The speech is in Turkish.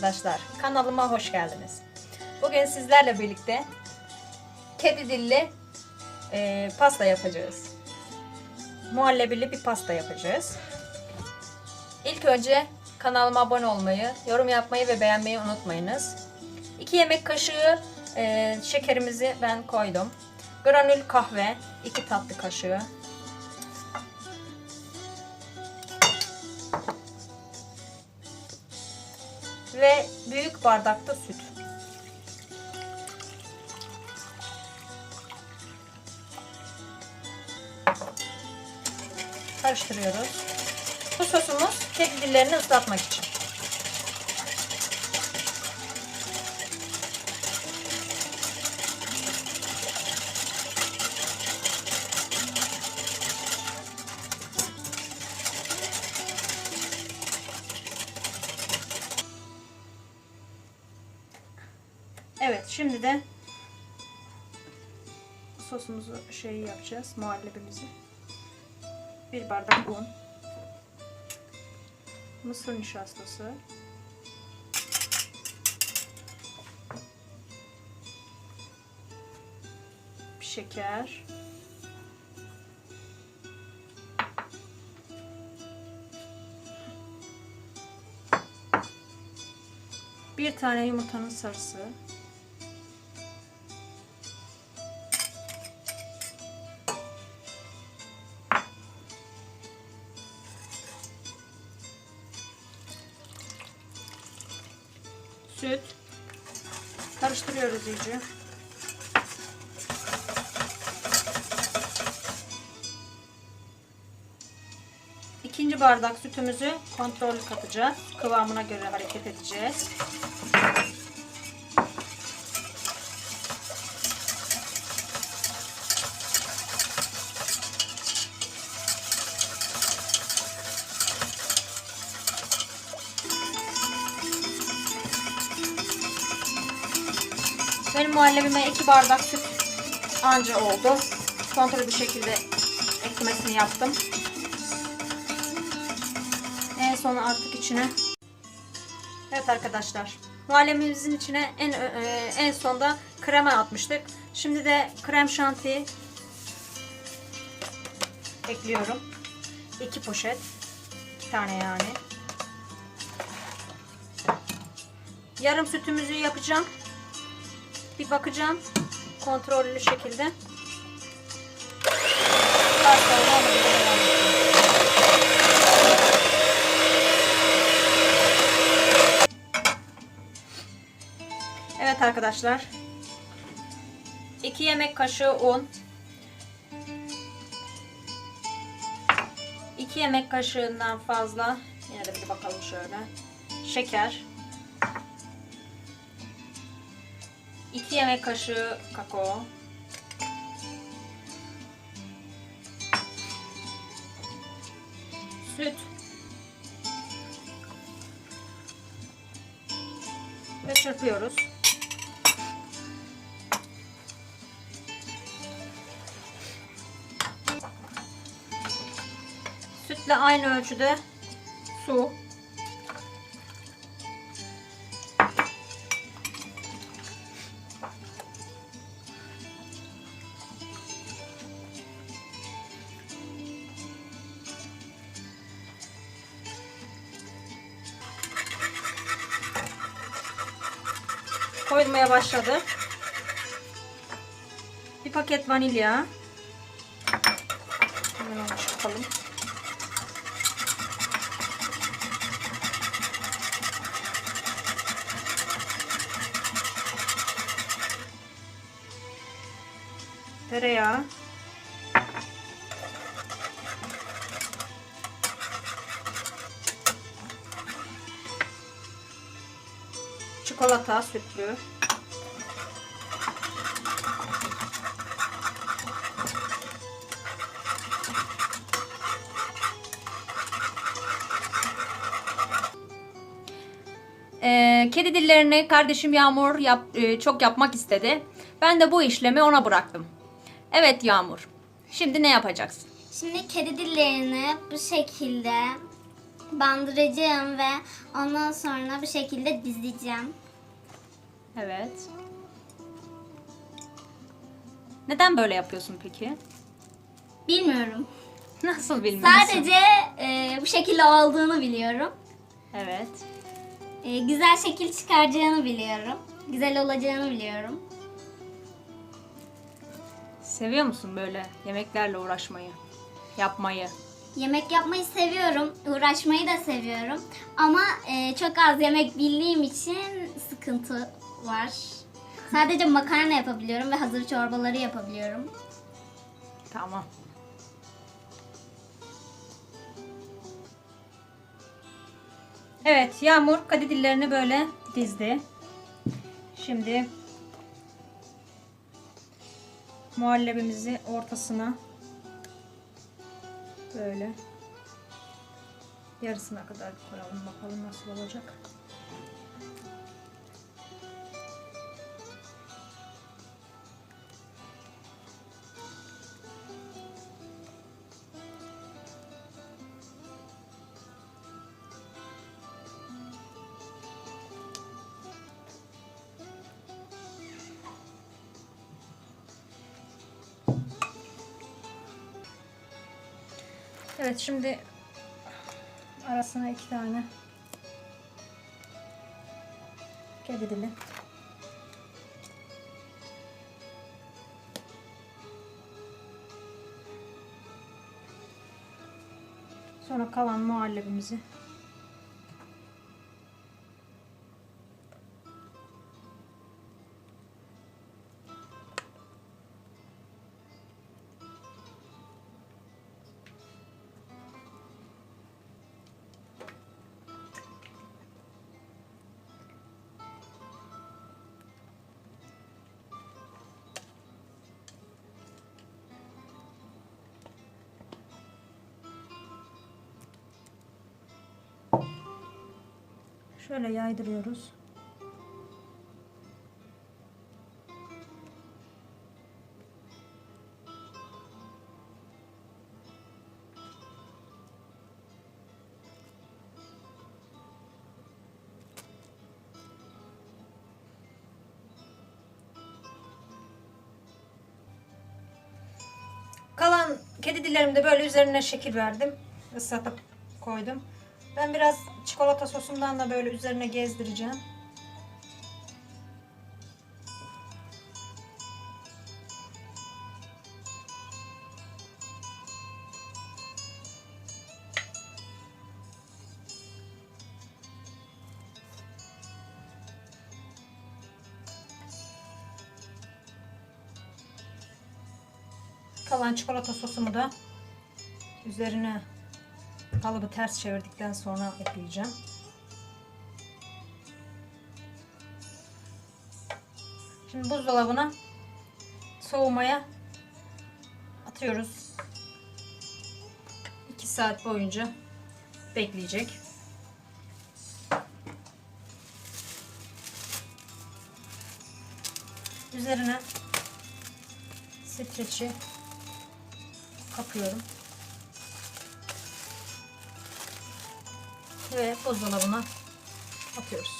arkadaşlar. Kanalıma hoş geldiniz. Bugün sizlerle birlikte kedi dilli e, pasta yapacağız. Muhallebili bir pasta yapacağız. İlk önce kanalıma abone olmayı, yorum yapmayı ve beğenmeyi unutmayınız. 2 yemek kaşığı e, şekerimizi ben koydum. Granül kahve 2 tatlı kaşığı. Ve büyük bardakta süt. Karıştırıyoruz. Bu sosumuz kedi dillerini ıslatmak için. Evet şimdi de sosumuzu şey yapacağız muhallebimizi. Bir bardak un. Mısır nişastası. Şeker. Bir tane yumurtanın sarısı. Süt. Karıştırıyoruz iyice. İkinci bardak sütümüzü kontrollü katacağız. Kıvamına göre hareket edeceğiz. Benim muhallebime iki bardak süt anca oldu. Kontrol bir şekilde eklemesini yaptım. En son artık içine Evet arkadaşlar. Muhallebimizin içine en e, en sonda krema atmıştık. Şimdi de krem şanti ekliyorum. İki poşet. iki tane yani. Yarım sütümüzü yapacağım. Bir bakacağım. Kontrollü şekilde. Evet arkadaşlar. 2 yemek kaşığı un. 2 yemek kaşığından fazla. Yine de bir bakalım şöyle. Şeker. 2 yemek kaşığı kakao. Süt. Ve çırpıyoruz. Sütle aynı ölçüde su. Koymaya başladı. Bir paket vanilya. Hemen çıkalım. Tereyağı. Çikolata sütlü. Ee, kedi dillerini kardeşim Yağmur yap, e, çok yapmak istedi. Ben de bu işlemi ona bıraktım. Evet Yağmur. Şimdi ne yapacaksın? Şimdi kedi dillerini bu şekilde bandıracağım ve ondan sonra bu şekilde dizeceğim. Evet. Neden böyle yapıyorsun peki? Bilmiyorum. Nasıl bilmiyorsun? Sadece e, bu şekilde olduğunu biliyorum. Evet. E, güzel şekil çıkaracağını biliyorum. Güzel olacağını biliyorum. Seviyor musun böyle yemeklerle uğraşmayı? Yapmayı? Yemek yapmayı seviyorum, uğraşmayı da seviyorum. Ama e, çok az yemek bildiğim için sıkıntı var. Sadece makarna yapabiliyorum ve hazır çorbaları yapabiliyorum. Tamam. Evet, Yağmur kadidillerini böyle dizdi. Şimdi muhallebimizi ortasına böyle yarısına kadar koyalım bakalım nasıl olacak. Evet şimdi arasına iki tane kedi dili. Sonra kalan muhallebimizi şöyle yaydırıyoruz. Kalan kedi dillerimi böyle üzerine şekil verdim. Islatıp koydum. Ben biraz çikolata sosundan da böyle üzerine gezdireceğim. Kalan çikolata sosumu da üzerine kalıbı ters çevirdikten sonra ekleyeceğim. Şimdi buzdolabına soğumaya atıyoruz. 2 saat boyunca bekleyecek. Üzerine streçi kapıyorum. Ve buzdolabına atıyoruz.